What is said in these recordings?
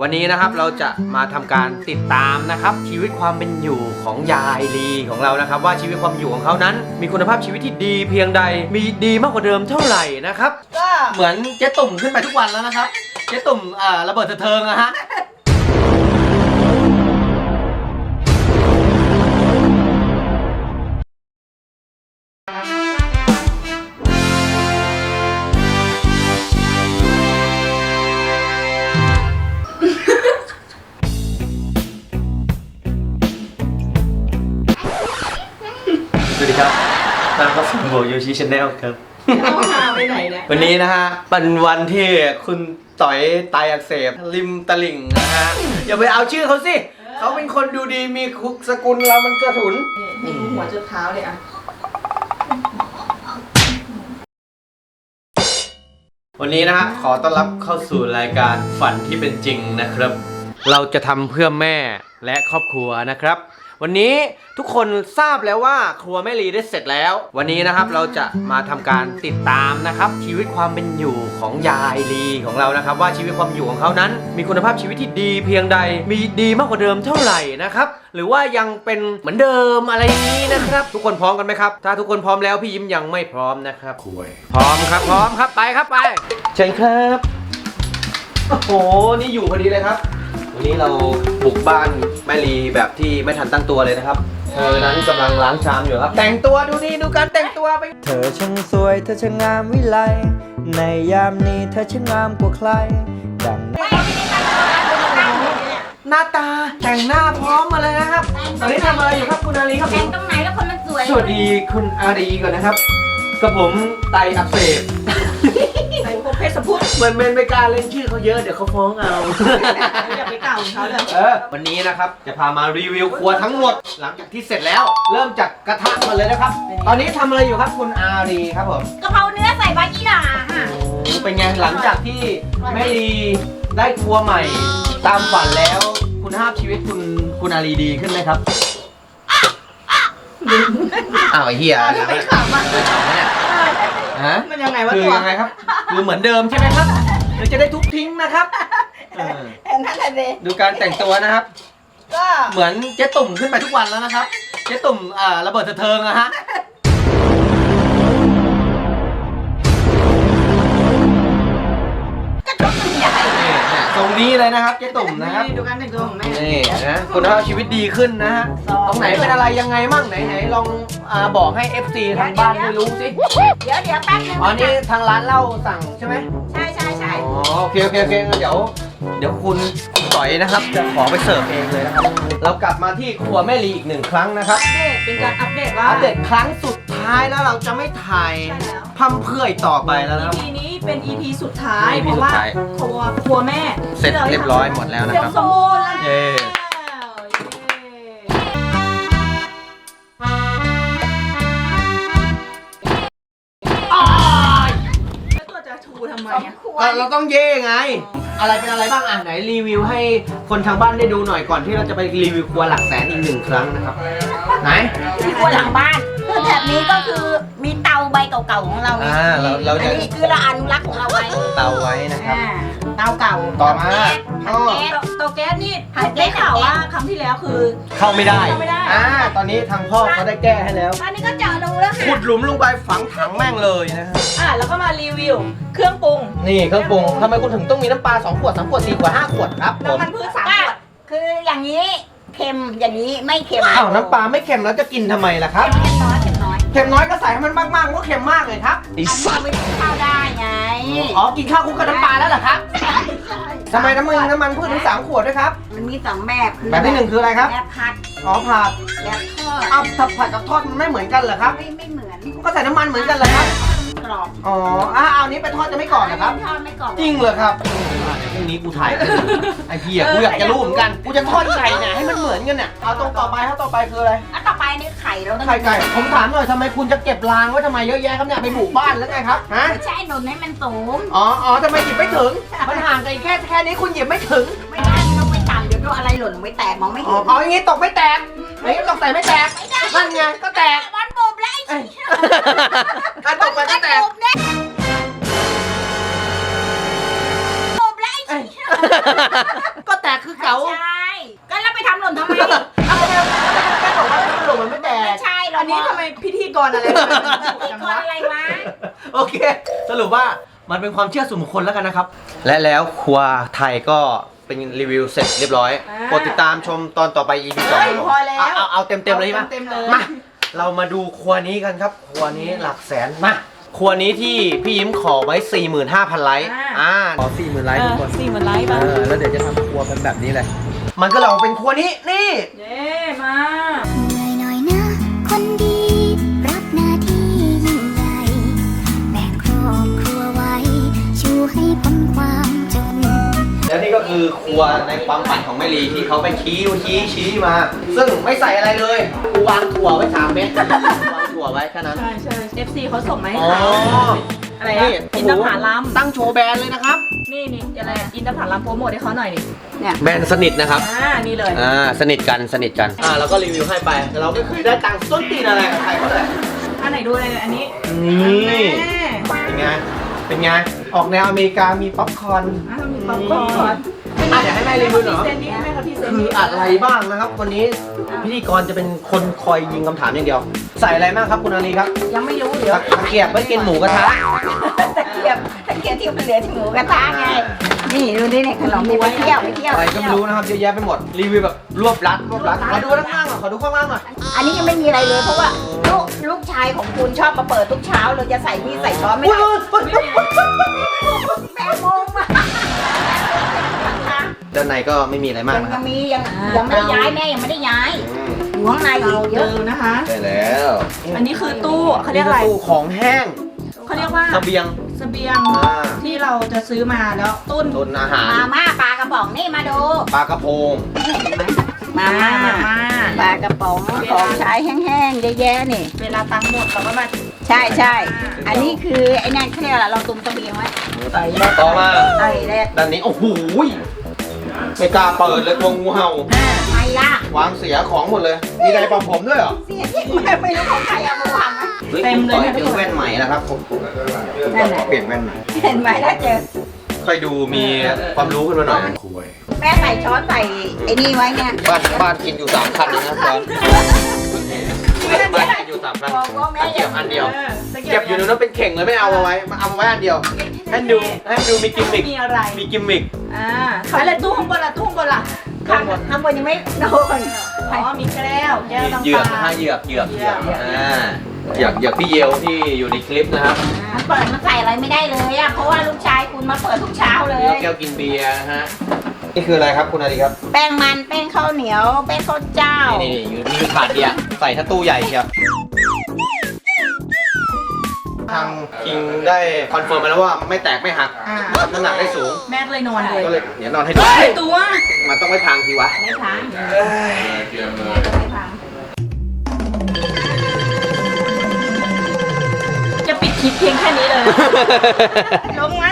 วันนี้นะครับเราจะมาทำการติดตามนะครับชีวิตความเป็นอยู่ของยายลีของเรานะครับ ว่าชีวิตความอยู่ของเขานั้น มีคุณภาพชีวิตที่ดีเพียงใดมีดีมากกว่าเดิมเท่าไหร่นะครับก็เหมือนเจ๊ตุ่มขึ้นไปทุกวันแล้วนะครับเจ๊ตุ่มอ่าระเบิดสะเทิงนะฮะ ตามรับสู่โบโยชิชาแนลครับ เอาหาไปไหนเนี่ยวันนี้นะฮะเป็นวันที่คุณต่อยไตอักเสบริมตลิ่งนะฮะ อย่าไปเอาชื่อเขาสิ เขาเป็นคนดูดีมีคุกสกุลเรามันกระถุนนี่หัวจนเท้าเลยอะวันนี้นะฮะขอต้อนรับเข้าสู่รายการฝันที่เป็นจริงนะครับ เราจะทำเพื่อแม่และครอบครัวนะครับ วันนี้ทุกคนทราบแล้วว่าครัวแม่ลีได้เสร็จแล้ว วันนี้นะครับเราจะมาทำการติดตามนะครับ ชีวิตความเป็นอยู่ของยายลีของเรานะครับ ว่าชีวิตความอยู่ของเขานั้น มีคุณภาพชีวิตที่ดีเพียงใด มีดีมากกว่าเดิมเท่าไหร่นะครับหรือว่ายังเป็นเหมือนเดิมอะไรอย่างนี้นะครับ ทุกคนพร้อมกันไหมครับ ถ้าทุกคนพร้อมแล้วพี่ยิ้มยังไม่พร้อมนะครับคุยพร้อมครับพร้อมครับไปครับไปเชิญครับโอ้โหนี่อยู่พอดีเลยครับ วันนี้เราบุกบ้านแม่ลีแบบที่ไม่ทันตั้งตัวเลยนะครับ เธอนั้นกำลังล้างชามอยู่ครับ แต่งตัวดูนี่ดูการแต่งตัวไป เธอช่างสวยเธอช่างงามวิไลในยามนี้เธอช่างงามกว่าใคร ดังหน้าตาแต่งหน้าพร้อมมาเลยนะครับ ตอนนี้ทำอะไรอยู่ครับคุณอารีครับผแต่งมตรงไหนแล้วคนมันสวย สวัสดีคุณอารีก่อนนะครับ กับผมไตอักเสบไอ้พวกเพชรพูดเหมือนเมนไม่กล้าเล่นชื่อเขาเยอะเดี๋ยวเขาฟ้องเอา อย่าไปกล่าวเขาเลยเออ วันนี้นะครับจะพามารีวิวครัวทั้งหมด หลังจากที่เสร็จแล้ว เริ่มจากกระทะมาเลยนะครับ ตอนนี้ทำอะไรอยู่ครับคุณอารีครับผมกะเพราเนื้อใส่ใบยี่หร่าค่ะเป็นไงหลังจากที่แม่ลีได้ครัวใหม่ ตามฝันแล้วคุณภาพชีวิตคุณคุณอารีดีขึ้นไหมครับ อ้าวไอ้เหี้ยจะไปขำอะไม่ขำเนี่ยฮะมันยังไงวะคือตัวยังไงครับ คือเหมือนเดิมใช่ไหมครับหรือจะได้ทุบทิ้งนะครับเออแอนนั่นแหละเดดูการแต่งตัวนะครับ ก็เหมือนเจ๊ตุ่มขึ้นไปทุกวันแล้วนะครับ เจ๊ตุ่มอ่าระเบิดสะเทิงอะฮะ นี่ยตรงนี้เลยนะครับเจ๊ตุ่มนะครับ ดูการแต่งตัวของแม่นี่นะคุณภาพชีวิตดีขึ้นนะฮะ ตรงไหนเป็นอะไรยังไงมั่งไหนไหนลองอ่าบอกให้ FC ทางบ้านได้รู้สิ เดี๋ยวเดี๋ยวแป๊บนึงอ๋อ นี่ทางร้านเหล้าสั่งใช่ไหม ใช่ใช่ใช่อ๋อโอเคโอเคโอเคงั้นเดี๋ยว เดี๋ยวคุณต่อยนะครับ จะขอไปเสิร์ฟเองเลยนะครับ เรากลับมาที่ครัวแม่ลีอีกหนึ่งครั้งนะครับ อัปเดตเป็นการอัปเดตว่าอัปเดตครั้งสุดท้ายแล้วเราจะไม่ถ่ายใช่แล้ว พัมเพรื่อยต่อไปแล้วนะครับ EP นี้เป็น EP สุดท้าย EP เพราะว่าสุดท้าย ครัวครัวแม่เสร็จเรียบร้อยหมดแล้วนะเสร็จครับ สมบูรณ์แล้วเย้แล้วตัวจะชูทำไมอะก็เราต้องเย่ไง อะไรเป็นอะไรบ้างอะไหนรีวิวให้คนทางบ้านได้ดูหน่อยก่อนที่เราจะไปรีวิวครัวหลักแสนอีกหนึ่งครั้งนะครับ ไหน ที่ครัวหลังบ้านคือ แถบนี้ก็คือมีเตาใบเก่าๆของเราไงอ่าเราเราอัจะนนี้คือเราอนุรักษ์ของเราไว้เตาไว้นะครับ อ่าเตาเก่าต่อมาถังอ้อแก๊สเตาแก๊สนี่ผัดแก๊ได้สข่าวว่าครั้งที่แล้วคือเข้าไม่ได้ เข้าไม่ได้อ่า ตอนนี้ทางพ่อเขาได้แก้ให้แล้ว ตอนนี้ก็เจาะรูแล้วค่ะขุดหลุมลงไปฝังถังแม่งเลยนะฮะ อะแล้วก็มารีวิว เครื่องปรุงนี่เครื่องปรุงทำไมคุณถึงต้องมีน้ำปลา2ขวด3ขวด4ขวด5ขวดครับผมน้ำมันพืชสามก็ขวดคืออย่างนี้เค็มอย่างนี้ไม่เค็มอ้าวน้ำปลาไม่เค็มแล้วจะกินทำไมล่ะครับ เค็มน้อย เค็มน้อยเค็มน้อยก็ใส่ให้มันมากๆก็เค็มมากเลยครับไอ้อันนี้สัเอาตว์ไปกินข้าวได้ไงอ๋อกินข้าวคลุกกับน้ำปลาแล้วเหรอครับใช่ทำไมน้ำมันน้ำมันพืชถึงสามขวดด้วยครับ มันมีสองแบบคือแบบที่หนึ่งคืออะไรครับแบบผัดอ๋อผัดแบบทอดเอาถ้าผัดกับทอดมันไม่เหมือนกันเหรอครับไม่ไม่เหมือนก็ใส่น้ำมันเหมือนกันเหรอครับกรอบอ๋ออะเอานี้ไปทอดจะไม่ก่อนนะครับทอดไม่กรอบจริงเหรอครับอะเดี๋ยวพรุ่งนี้กูถ่ายให้ดูไอ้เหี้ยกูอยากจะรู้เหมือนกันกูจะทอดไก่เนี่ยให้มันเหมือนกันเนี่ยเอาตรงต่อไปครับต่อไปคืออะไรอะต่อไป นี่ไข่เราต้องไข่ไก่ผมถามหน่อยทำไมคุณจะเก็บรางไว้ทำไมเยอะแยะครับเนี่ยไปบุกบ้านแล้วไงครับฮะใช่หนุนให้มันสูงอ๋ออ๋อทำไมหยิบไม่ถึงมันห่างกันแค่แค่นี้คุณหยิบไม่ถึงไม่ได้มันต้องไปต่ำเดี๋ยวโดนอะไรหล่นไม่แตกมองไม่อ๋อเห็นเอาอย่างงี้ตกไม่แตกอย่างงี้ตกใส่ไม่แตกนั่นไงก็แตกมันบุบแล้วไอ้เอ้ยอะตกไปก็แตก บุบเนี่ยบุบแล้วไอ้เอ้ยก็าใช่ มพิธีกรอะไรกันพิธีกรอะไรวะ โอเค สรุปว่ามันเป็นความเชื่อส่วนบุคคลแล้วกันนะครับ และแล้วครัวไทยก็เป็นรีวิวเสร็จเรียบร้อยโปรดติดตามชมตอนต่อไป EP สองเฮ้ยพอแล้ว เอาเอาเอาเต็มเต็มๆเลยใช่ไหม เต็มๆเลยมาเรามาดูครัวนี้กันครับ ครัวนี้หลักแสนมาครัวนี้ที่พี่ยิ้มขอไว้ 45,000 ไลค์อ่าขอ40,000ไลค์ทุกคนสี่เหมือนไลฟ์เอป่ะอแล้วเดี๋ยวจะทำครัวกันแบบนี้เลย มันก็เลยออกเป็นครัวนี้นี่ เย้มา เหนื่อยหน่อยนะ คนดี ให้พ้นความจน แล้วนี่ก็คือครัวในความฝันของแม่ลีที่เขาไปชี้ชี้ชี้มา ซึ่งไม่ใส่อะไรเลยกูวางถั่วไว้สามเม็ดวางถั่วไว้แค่นั้น ใช่ใช่ FC เขาส่งมาให้อ๋อ ขายอะไรอะอินทผลัมตั้งโชว์แบรนด์เลยนะครับ นี่นี่อะไรอะอินทผลัมโปรโมทให้เขาหน่อยนี่แบรนด์สนิทนะครับ อ่านี่เลย อ่า สนิทกันสนิทกัน อ่าแล้วก็รีวิวให้ไปแต่เราไม่เคยได้ตังค์ส้นตีนอะไรกับใครเขาเลยอันไหนดูเลยอันนี้นี่ แม่เป็นไง เป็นไง ออกแนวอเมริกามีป๊อปคอร์นอะมีป๊อปคอร์นอะเดี๋ยวให้แม่รีวิวหน่อย เซนนี้ให้แม่ครับพี่เซนคือนี้อะไรบ้างนะครับ วันนี้พิธีกรจะเป็นคนคอยยิงคำถามอย่างเดียว ใส่อะไรบ้างครับคุณอาลีครับยังไม่รู้เดี๋ยวตะเกียบไว้กินหมูกระทะตะเกียบตะเกียบที่มันเหลือที่หมูกระทะไง นี่ดูนี่เนี่ยขนมมีไปเที่ยวไปเที่ยวอะไรก็ไม่รู้นะครับเยอะแยะไปหมดรีวิวแบบรวบรัดรวบรัดขอดูข้างล่างหน่อยขอดูข้างล่างหน่อยอันนี้ยังไม่มีอะไรเลยเพราะว่าลูก ลูกชายของคุณชอบมาเปิดทุกเช้าเราจะใส่นี่ใส่ช้อนไม่อุ้ยได้อุ้ยอุ้ยแม่งงมาด้านในก็ไม่มีอะไรมากยังนะคยัรับงมียังยังไม่ได้ย้ายแม่ยังไม่ได้ย้ายอืมอยู่ข้างในอีเตากเยเดิอะมนะคะใช่แล้วอันนี้คือตู้เขาเรียกอะไรนี่ตู้ของแห้งเขาเรียกว่าเสบียงเสบียงอ่าที่เราจะซื้อมาแล้วตุ้น ตุนอาหารมาม่าปลากระป๋องนี่มาดูปลากระพงมาม่ามาม่าปลากระป๋องของใช้แห้งๆเยอะแยะนี่ เวลาตังค์หมดเราก็มาใช่ใช่อันนี้คือไอ้นั่นเขาเรียกอะไรเราตุนเสบียงไว้ไอ้แรกต่อมาไอ้แรกด้านนี้โอ้โหยไม่กล้าเปิดเลยกลัวงูเห่าไอ้ละวางเสียของหมดเลยมีอะไรปลอมผมด้วยเหรอเสียที่ไม่ไม่รู้ของใครเอามาวางนะฮ้ยผมขอให้เจอแว่นใหม่นะครับผมนั่นแหละเปลี่ยนแว่นใหม่เห็นไหมถ้าเจอค่อยดูมีความรู้ขึ้นมาหน่อย แม่ใส่ช้อนใส่ไอ้นี่ไว้เนี่ย บ้านบ้านกินอยู่สามคันเองนะบ้านบ้านกินอยู่สามคันบอกว่าแม่ตะเกียบอันเดียว ตะเก็บอยู่ในนั้นเป็นเข่งเลยไม่เอามาไว้มาเอามาไว้อันเดียวให้ดูให้ดูมีกิมมิคมีอะไร มีกิมมิคอ่าขายอะไรตู้ข้างบนล่ะตู้ข้างบนล่ะข้างบนข้างบนยังไม่โดนอ๋อมีแก้วแก้วน้ำเหยือกตานะลฮะเหยือกเหยือกเหยือกเหยือก อ่าเหยือกเหยือกพี่เยลที่อยู่ในคลิปนะครับมันเปิดมันใส่อะไรไม่ได้เลยอะเพราะว่าลูกชายคุณมาเปิดทุกเช้าเลเหยือกยแก้วกินเบียร์นะฮะ นี่คืออะไรครับคุณอาดีครับแป้งมันแป้งข้าวเหนียว แป้งข้าวเจ้า นี่นี่อยู่นี่คือถาดเดียวใส่ถ้าตู้ใหญ่เชียวทางคิงได้คอนเฟิร์มมาแล้วว่าไม่แตกไม่หักอ่า น้ำหนักได้สูง แม่ก็เลยนอนเลยก็เลยเดี๋ยวนอนให้ดูเฮ้ยตัวมันต้องไม่พังทีวะ ไม่พังไม่พังจะปิดคลิปเพียงแค่นี้เลย ลงมา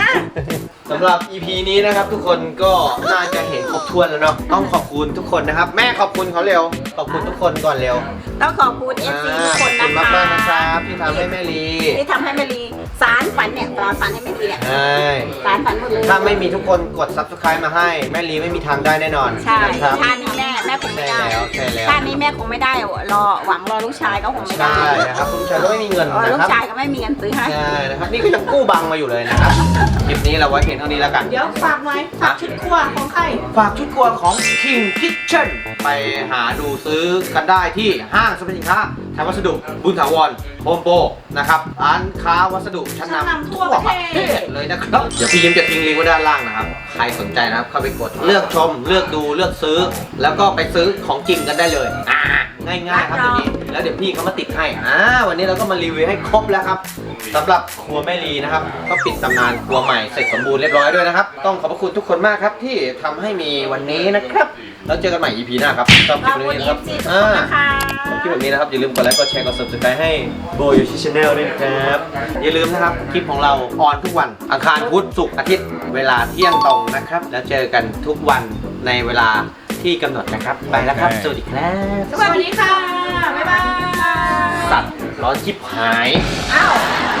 สำหรับ EP นี้นะครับทุกคนก็น่าจะเห็นครบถ้วนแล้วเนาะต้องขอบคุณทุกคนนะครับ แม่ขอบคุณเขาเร็ว ขอบคุณทุกคนก่อนเร็วต้องขอบคุณเอฟซีทุกคนขอบนะคุณคะมากๆนะครับที่ทำให้แม่ลีที่ทำให้แม่ลีสารฝันเนี่ยสารฝันให้แม่ลีเนี่ยใช่สารฝันหมดเลยถ้าไม่มีทุกคนกด subscribe มาให้ แม่ลีไม่มีทางได้แน่นอนใช่นะครับ ชาตินี้แม่แม่คงไม่ใช่ได้แล้วใช่แล้ว ชาตินี้แม่คงไม่ได้รอหวังรอลูกชายก็คงไม่ได้ใช่นะครับคุณชายก็ไม่มีเงินเออลูนะกครับชายก็ไม่มีเงินซื้อให้ ใช่นะครับนี่ก็ยังกู้บังมาอยู่เลยนะครับคลิปนี้เราไว้เพียงเท่านี้แล้วกัน เดี๋ยวฝากหน่อยฝากชุดครัวของใคร ฝากชุดครัวของ King Kitchen ไปหาดูซื้อกันได้ที่ห้างสรรพสินค้าไทยวัสดุบุญถาวรโฮมโปรนะครับร้านค้าวัสดุชั้นชั้นนำนำทั่วประเทศเลยนะครับเดี๋ยวพี่ยิ้มจะทิ้งลิงก์ไว้ด้านล่างนะครับ ใครสนใจนะครับเข้าไปกดเลือกชมเลือกดูเลือกซื้อ แล้วก็ไปซื้อของจริงกันได้เลยอ่าง่ายๆครับเดี๋ยวนี้ แล้วเดี๋ยวพี่เขามาติดให้อ่าวันนี้เราก็มารีวิวให้ครบแล้วครับสำหรับครัวแม่ลีนะครับก็ปิดตำนานครัวใหม่เสร็จสมบูรณ์เรียบร้อยด้วยนะครับ ต้องขอบพระคุณทุกคนมากครับที่ทำให้มีวันนี้นะครับ แล้วเจอกันใหม่ EP หน้าครับชอบคขลิอปบนี้คุณนะเอครับฟซีทุกอ่าคนนะคะคลิปแบบนี้นะครับอย่าลืมกดไลค์กดแชร์กด subscribe ให้โบยูชิชแนลด้วยนะครับอย่าลืมนะครับคลิปของเราออนทุกวันอังคารพุธศุกร์อาทิตย์เวลาเที่ยงตรงนะครับ แล้วเจอกันทุกวันในเวลาที่กำหนดนะครับ ไปแล้วครับสวัสดีครับ สวัสดีค่ะ บ๊ายบาย สัตว์ร้อนชิบหาย อ้าวไ